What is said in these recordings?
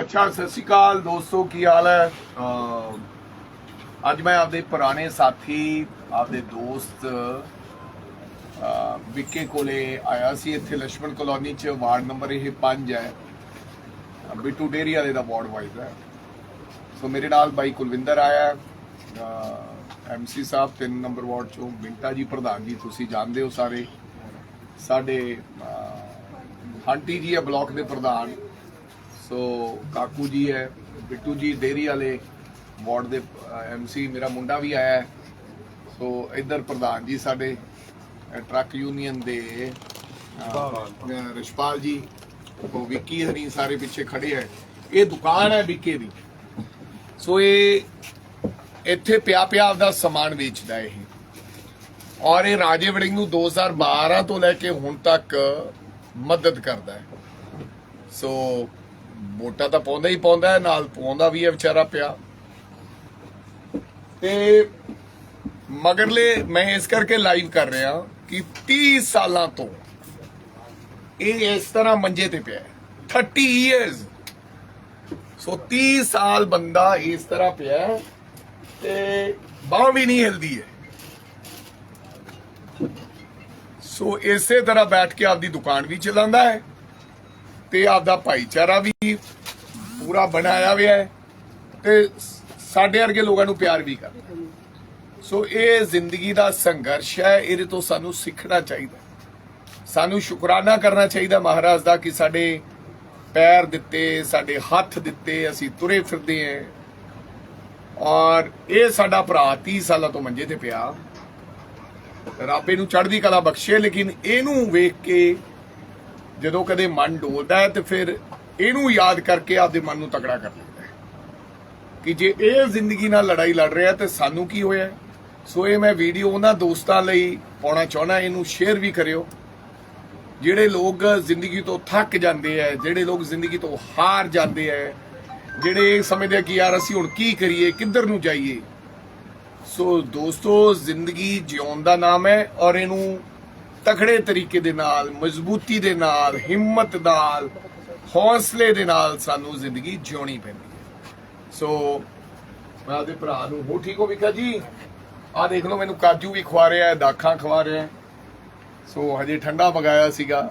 ਅੱਛਾ, ਸਤਿ ਸ਼੍ਰੀ ਅਕਾਲ ਦੋਸਤੋ, ਕੀ ਹਾਲ ਹੈ? ਅੱਜ ਮੈਂ ਆਪਦੇ ਪੁਰਾਣੇ ਸਾਥੀ, ਆਪਦੇ ਦੋਸਤ ਵਿੱਕੇ ਕੋਲੇ ਆਇਆ ਸੀ। ਇੱਥੇ ਲక్ష్ਮਣ ਕਲੋਨੀ ਚ ਵਾਰਡ ਨੰਬਰ ਇਹ 5 ਹੈ। ਬਿੱਟੂ ਡੇਰੀ ਵਾਲੇ ਦਾ ਵਾਰਡ ਵਾਈਜ਼ ਹੈ। ਸੋ ਮੇਰੇ ਨਾਲ ਬਾਈ ਕੁਲਵਿੰਦਰ ਆਇਆ ਐਮਸੀ ਸਾਹਿਬ 3 ਨੰਬਰ ਵਾਰਡ ਚੋਂ ਬਿੰਟਾ ਜੀ ਪ੍ਰਧਾਨ ਜੀ, ਤੁਸੀਂ ਜਾਣਦੇ ਹੋ ਸਾਰੇ। ਸਾਡੇ ਹਾਂਟੀ ਜੀ ਹੈ ਬਲਾਕ ਦੇ ਪ੍ਰਧਾਨ। ਸੋ ਕਾਕੂ ਜੀ ਹੈ, ਬਿੱਟੂ ਜੀ ਡੇਰੀ ਵਾਲੇ ਵਾਰਡ ਦੇ ਐਮਸੀ ਮੇਰਾ ਮੁੰਡਾ ਵੀ ਆਇਆ ਹੈ। ਸੋ ਇੱਧਰ ਪ੍ਰਧਾਨ ਜੀ ਸਾਡੇ ਟਰੱਕ ਯੂਨੀਅਨ ਦੇ ਰਿਸ਼ਪਾਲ ਜੀ, ਉਹ ਵਿੱਕੀ ਹਰੀ ਸਾਰੇ ਪਿੱਛੇ ਖੜੇ ਹੈ। ਇਹ ਦੁਕਾਨ ਹੈ ਵਿੱਕੇ ਦੀ। ਸੋ ਇਹ ਇੱਥੇ ਪਿਆ ਪਿਆ ਆਪਦਾ ਸਮਾਨ ਵੇਚਦਾ ਇਹ। ਔਰ ਇਹ ਰਾਜੇ ਵੜਿੰਗ ਨੂੰ 2012 ਤੋਂ ਲੈ ਕੇ ਹੁਣ ਤੱਕ ਮਦਦ ਕਰਦਾ ਹੈ। ਸੋ ਵੋਟਾਂ ਤਾਂ ਪਾਉਂਦਾ ਹੀ ਪਾਉਂਦਾ ਹੈ, ਨਾਲ ਪਾਉਂਦਾ ਵੀ ਹੈ ਵਿਚਾਰਾ ਪਿਆ। ਤੇ ਮਗਰਲੇ ਮੈਂ ਇਸ ਕਰਕੇ ਲਾਈਵ ਕਰ ਰਿਹਾ ਕਿ 30 ਸਾਲਾਂ ਤੋਂ ਇਹ ਇਸ ਤਰ੍ਹਾਂ ਮੰਜੇ ਤੇ ਪਿਆ ਹੈ। 30 ਇਅਰਸ ਸੋ 30 ਸਾਲ ਬੰਦਾ ਇਸ ਤਰ੍ਹਾਂ ਪਿਆ ਤੇ ਬਾਹ ਵੀ ਨਹੀਂ ਹਿਲਦੀ ਹੈ। ਸੋ ਇਸੇ ਤਰ੍ਹਾਂ ਬੈਠ ਕੇ ਆਪਦੀ ਦੁਕਾਨ ਵੀ ਚਲਾਉਂਦਾ ਹੈ। ਤੇ ਆਪਦਾ ਭਾਈਚਾਰਾ ਵੀ ਪੂਰਾ ਬਣਾਇਆ ਹੋਇਆ ਹੈ ਤੇ ਸਾਡੇ ਵਰਗੇ ਲੋਕਾਂ ਨੂੰ ਪਿਆਰ ਵੀ ਕਰਦਾ ਸੋ ਇਹ ਜ਼ਿੰਦਗੀ ਦਾ ਸੰਘਰਸ਼ ਹੈ, ਇਹਦੇ ਤੋਂ ਸਾਨੂੰ ਸਿੱਖਣਾ ਚਾਹੀਦਾ ਸਾਨੂੰ ਸ਼ੁਕਰਾਨਾ ਕਰਨਾ ਚਾਹੀਦਾ ਮਹਾਰਾਜ ਦਾ ਕਿ ਸਾਡੇ ਪੈਰ ਦਿੱਤੇ, ਸਾਡੇ ਹੱਥ ਦਿੱਤੇ, ਅਸੀਂ ਤੁਰੇ ਫਿਰਦੇ ਹਾਂ। ਔਰ ਇਹ ਸਾਡਾ ਭਰਾ 30 ਸਾਲਾਂ ਤੋਂ ਮੰਜੇ ਤੇ ਪਿਆ। ਰੱਬ ਇਹਨੂੰ ਚੜ੍ਹਦੀ ਕਲਾ ਬਖਸ਼ੇ, ਲੇਕਿਨ ਇਹਨੂੰ ਵੇਖ ਕੇ ਜਦੋਂ ਕਦੇ ਮਨ ਡੋਲਦਾ ਹੈ ਤੇ ਫਿਰ ਇਹਨੂੰ ਯਾਦ ਕਰਕੇ ਆਪਦੇ ਮਨ ਨੂੰ ਤਕੜਾ ਕਰ ਲੈਂਦਾ ਹੈ। ਕਿ ਜੇ ਇਹ ਜ਼ਿੰਦਗੀ ਨਾਲ ਲੜਾਈ ਲੜ ਰਿਹਾ ਤੇ ਸਾਨੂੰ ਕੀ ਹੋਇਆ ਸੋ ਇਹ ਮੈਂ ਵੀਡੀਓ ਉਹਨਾਂ ਦੋਸਤਾਂ ਲਈ ਪਾਉਣਾ ਚਾਹਣਾ ਇਹਨੂੰ ਸ਼ੇਅਰ ਵੀ ਕਰਿਓ। ਜਿਹੜੇ ਲੋਕ ਜ਼ਿੰਦਗੀ ਤੋਂ ਥੱਕ ਜਾਂਦੇ ਆ ਜਿਹੜੇ ਲੋਕ ਜ਼ਿੰਦਗੀ ਤੋਂ ਹਾਰ ਜਾਂਦੇ ਆ ਜਿਹੜੇ ਇਹ ਸਮਝਦੇ ਕਿ ਯਾਰ ਅਸੀਂ ਹੁਣ ਕੀ ਕਰੀਏ, ਕਿੱਧਰ ਨੂੰ ਜਾਈਏ। ਸੋ ਦੋਸਤੋ, ਜ਼ਿੰਦਗੀ ਜਿਉਣ ਦਾ ਨਾਮ ਹੈ ਔਰ ਇਹਨੂੰ ਤਖੜੇ ਤਰੀਕੇ ਦੇ ਨਾਲ, ਮਜ਼ਬੂਤੀ ਦੇ ਨਾਲ, ਹਿੰਮਤ ਨਾਲ, ਹੌਸਲੇ ਦੇ ਨਾਲ ਸਾਨੂੰ ਜ਼ਿੰਦਗੀ ਜਿਉਣੀ ਪੈਂਦੀ ਹੈ। ਸੋ ਮੈਂ ਆਪਦੇ ਭਰਾ ਨੂੰ ਹੋ ਠੀਕ ਹੋ ਵਿਕਾ ਜੀ? ਆ ਦੇਖ ਲਓ, ਮੈਨੂੰ ਕਾਜੂ ਵੀ ਖਵਾ ਰਿਹਾ ਹੈ, ਦਾਖਾਂ ਖਵਾ ਰਿਹਾ ਹੈ। ਸੋ ਹਜੇ ਠੰਡਾ ਮੰਗਾਇਆ ਸੀਗਾ।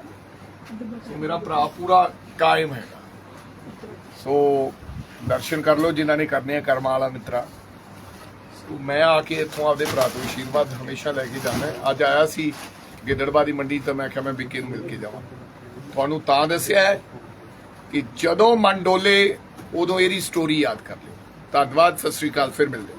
ਸੋ ਮੇਰਾ ਭਰਾ ਪੂਰਾ ਕਾਇਮ ਹੈਗਾ। ਸੋ ਦਰਸ਼ਨ ਕਰ ਲਓ ਜਿਨ੍ਹਾਂ ਨੇ ਕਰਨੇ ਆ ਕਰਮਾਂ ਵਾਲਾ ਮਿੱਤਰਾ। ਸੋ ਮੈਂ ਆ ਕੇ ਇੱਥੋਂ ਆਪਦੇ ਭਰਾ ਤੋਂ ਆਸ਼ੀਰਵਾਦ ਹਮੇਸ਼ਾ ਲੈ ਕੇ ਜਾਂਦਾ ਅੱਜ ਆਇਆ ਸੀ ਗਿੱਦੜਬਾ ਦੀ ਮੰਡੀ ਤਾਂ ਮੈਂ ਕਿਹਾ, ਮੈਂ ਵਿੱਕੀ ਨੂੰ ਮਿਲ ਕੇ ਜਾਵਾਂ ਤੁਹਾਨੂੰ ਤਾਂ ਦੱਸਿਆ ਕਿ ਜਦੋਂ ਮਨ ਡੋਲੇ ਉਦੋਂ ਇਹਦੀ ਸਟੋਰੀ ਯਾਦ ਕਰ ਲਿਓ ਧੰਨਵਾਦ, ਸਤਿ ਸ੍ਰੀ ਅਕਾਲ, ਫਿਰ ਮਿਲਦੇ ਹਾਂ।